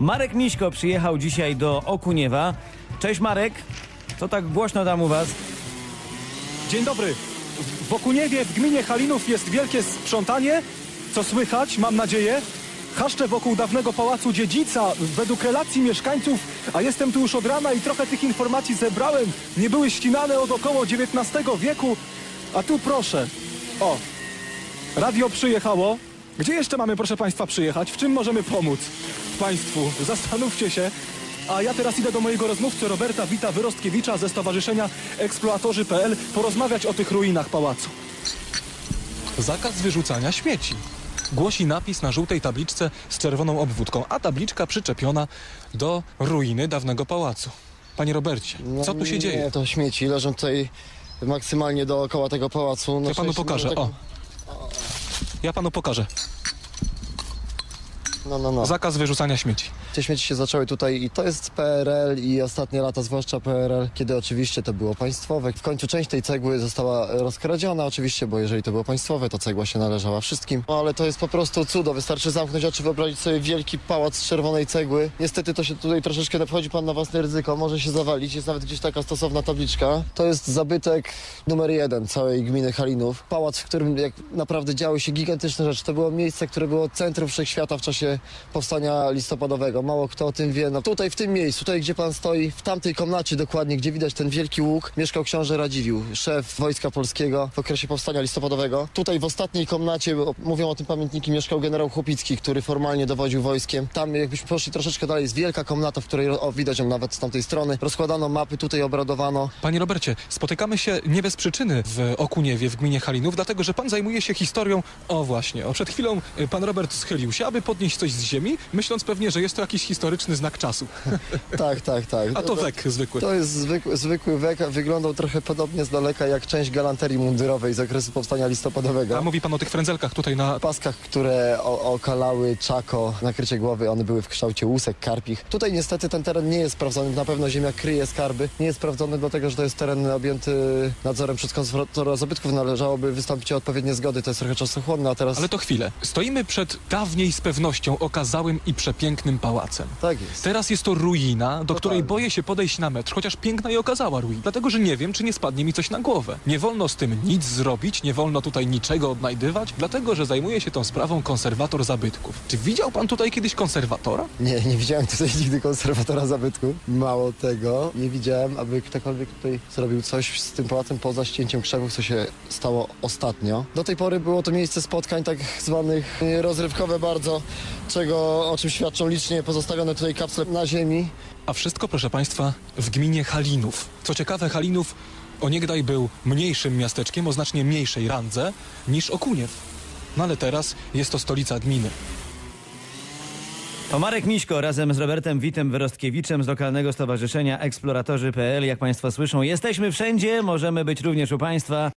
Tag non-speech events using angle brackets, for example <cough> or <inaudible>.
Marek Miśko przyjechał dzisiaj do Okuniewa. Cześć Marek, co tak głośno tam u was? Dzień dobry. W Okuniewie w gminie Halinów jest wielkie sprzątanie. Co słychać, mam nadzieję? Chaszczę wokół dawnego pałacu dziedzica według relacji mieszkańców, a jestem tu już od rana i trochę tych informacji zebrałem. Nie były ścinane od około XIX wieku. A tu proszę. O, radio przyjechało. Gdzie jeszcze mamy, proszę Państwa, przyjechać? W czym możemy pomóc Państwu? Zastanówcie się. A ja teraz idę do mojego rozmówcy Roberta Wita Wyrostkiewicza ze Stowarzyszenia Eksploatorzy.pl porozmawiać o tych ruinach pałacu. Zakaz wyrzucania śmieci. Głosi napis na żółtej tabliczce z czerwoną obwódką, a tabliczka przyczepiona do ruiny dawnego pałacu. Panie Robercie, co tu się nie, dzieje? to śmieci leżą tutaj maksymalnie dookoła tego pałacu. No Ja panu sześć- pokażę. no, tak- O. Ja panu pokażę. No, no, no. Zakaz wyrzucania śmieci. Te śmieci się zaczęły tutaj i to jest PRL i ostatnie lata, zwłaszcza PRL, kiedy oczywiście to było państwowe. W końcu część tej cegły została rozkradziona oczywiście, bo jeżeli to było państwowe, to cegła się należała wszystkim. No ale to jest po prostu cudo, wystarczy zamknąć oczy, wyobrazić sobie wielki pałac z czerwonej cegły. Niestety to się tutaj troszeczkę wchodzi pan na własne ryzyko, może się zawalić, jest nawet gdzieś taka stosowna tabliczka. To jest zabytek numer jeden całej gminy Halinów. Pałac, w którym jak naprawdę działy się gigantyczne rzeczy. To było miejsce, które było centrum wszechświata w czasie powstania listopadowego. Mało kto o tym wie. No tutaj w tym miejscu, tutaj gdzie pan stoi, w tamtej komnacie dokładnie, gdzie widać ten wielki łuk, mieszkał książę Radziwiłł, szef Wojska Polskiego w okresie powstania listopadowego. Tutaj w ostatniej komnacie, mówią o tym pamiętniki, mieszkał generał Chłopicki, który formalnie dowodził wojskiem. Tam jakbyśmy poszli troszeczkę dalej, jest wielka komnata, w której o, widać ją nawet z tamtej strony. Rozkładano mapy, tutaj obradowano. Panie Robercie, spotykamy się nie bez przyczyny w Okuniewie, w gminie Halinów, dlatego że pan zajmuje się historią. O właśnie, o przed chwilą y, pan Robert schylił się, aby podnieść coś z ziemi, myśląc pewnie, że jest to jakiś historyczny znak czasu. <laughs> Tak, tak, tak. A to wek zwykły. To jest zwykły, zwykły wek, wyglądał trochę podobnie z daleka jak część galanterii mundurowej z okresu powstania listopadowego. A mówi pan o tych frędzelkach tutaj na... paskach, które okalały czako, nakrycie głowy, one były w kształcie łusek, karpich. Tutaj niestety ten teren nie jest sprawdzony, na pewno ziemia kryje skarby. Nie jest sprawdzony dlatego, że to jest teren objęty nadzorem przez konserwatora zabytków. Należałoby wystąpić o odpowiednie zgody, to jest trochę czasochłonne, a teraz... Ale to chwilę. Stoimy przed dawniej z pewnością okazałym i przepięknym pałacem. Tak jest. Teraz jest to ruina, do której Totalnie. boję się podejść na metr, chociaż piękna i okazała ruina. Dlatego, że nie wiem, czy nie spadnie mi coś na głowę. Nie wolno z tym nic zrobić, nie wolno tutaj niczego odnajdywać, dlatego, że zajmuje się tą sprawą konserwator zabytków. Czy widział pan tutaj kiedyś konserwatora? Nie, nie widziałem tutaj nigdy konserwatora zabytku. Mało tego, nie widziałem, aby ktokolwiek tutaj zrobił coś z tym pałacem poza ścięciem krzewów, co się stało ostatnio. Do tej pory było to miejsce spotkań tak zwanych e, rozrywkowe bardzo, czego, o czym świadczą licznie pozostawione tutaj kapsle na ziemi. A wszystko, proszę państwa, w gminie Halinów. Co ciekawe, Halinów oniegdaj był mniejszym miasteczkiem o znacznie mniejszej randze niż Okuniew. No ale teraz jest to stolica gminy. To Marek Miśko razem z Robertem Witem Wyrostkiewiczem z lokalnego stowarzyszenia Eksploratorzy.pl. Jak Państwo słyszą, jesteśmy wszędzie, możemy być również u Państwa.